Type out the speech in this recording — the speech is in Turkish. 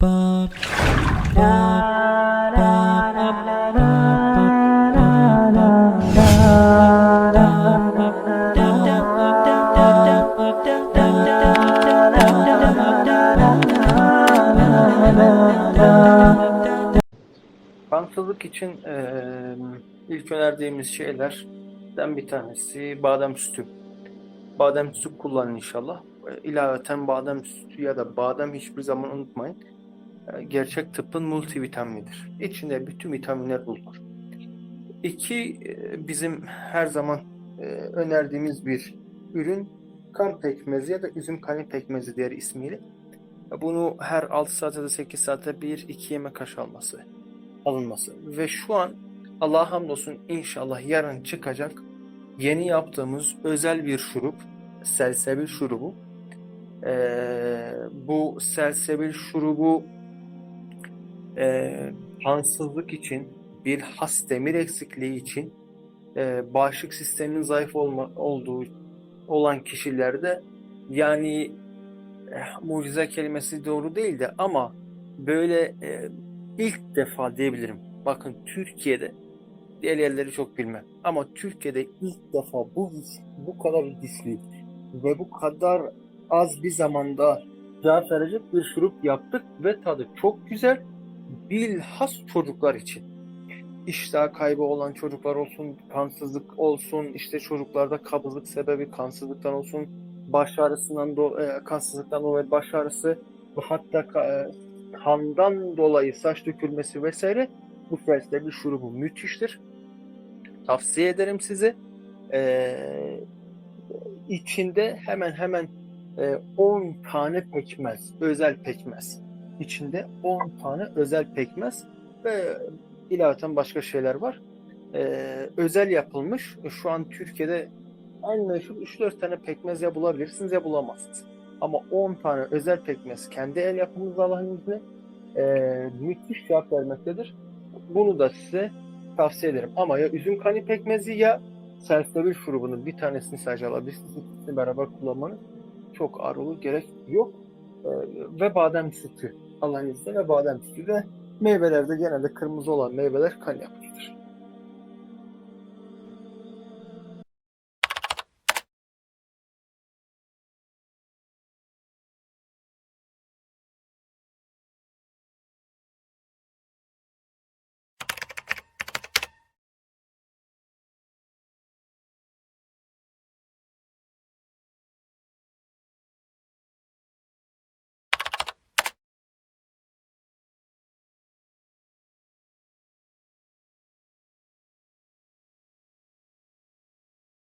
Ba, için eee, ilk önerdiğimiz şeylerden bir tanesi badem sütü. Badem sütü kullanın inşallah. E, İlaveten badem sütü ya da badem hiçbir zaman unutmayın. Gerçek tıbbın multivitaminidir. İçinde bütün vitaminler bulunur. İki, e, bizim her zaman e, önerdiğimiz bir ürün kan pekmezi ya da üzüm kanı pekmezi diğer ismiyle. Bunu her 6 saate de 8 saate bir iki yemek kaşığı alması alınması. Ve şu an Allah'a hamdolsun inşallah yarın çıkacak yeni yaptığımız özel bir şurup, selsebil şurubu. Ee, bu selsebil şurubu e, kansızlık için, bir has demir eksikliği için, e, bağışıklık sisteminin zayıf olma, olduğu olan kişilerde yani eh, mucize kelimesi doğru değil de ama böyle e, ilk defa diyebilirim. Bakın Türkiye'de diğer yerleri çok bilmem. Ama Türkiye'de ilk defa bu bu kadar güçlü ve bu kadar az bir zamanda cevap verecek bir şurup yaptık ve tadı çok güzel. Bilhas çocuklar için. İştah kaybı olan çocuklar olsun, kansızlık olsun, işte çocuklarda kabızlık sebebi kansızlıktan olsun, baş ağrısından do e, kansızlıktan dolayı baş ağrısı hatta e, kandan dolayı saç dökülmesi vesaire bu bir şurubu müthiştir. Tavsiye ederim size. Ee, içinde hemen hemen e, 10 tane pekmez, özel pekmez. İçinde 10 tane özel pekmez ve ilaveten başka şeyler var. Ee, özel yapılmış. Şu an Türkiye'de en meşhur 3-4 tane pekmez ya bulabilirsiniz ya bulamazsınız. Ama 10 tane özel pekmez kendi el yapımız Allah'ın izniyle e, müthiş cevap vermektedir. Bunu da size tavsiye ederim. Ama ya üzüm kani pekmezi ya selstabil şurubunun bir tanesini sadece alabilirsiniz. İkisini beraber kullanmanız çok ağır olur. Gerek yok. E, ve badem sütü. Allah'ın izniyle ve badem sütü de meyvelerde genelde kırmızı olan meyveler kan yapar.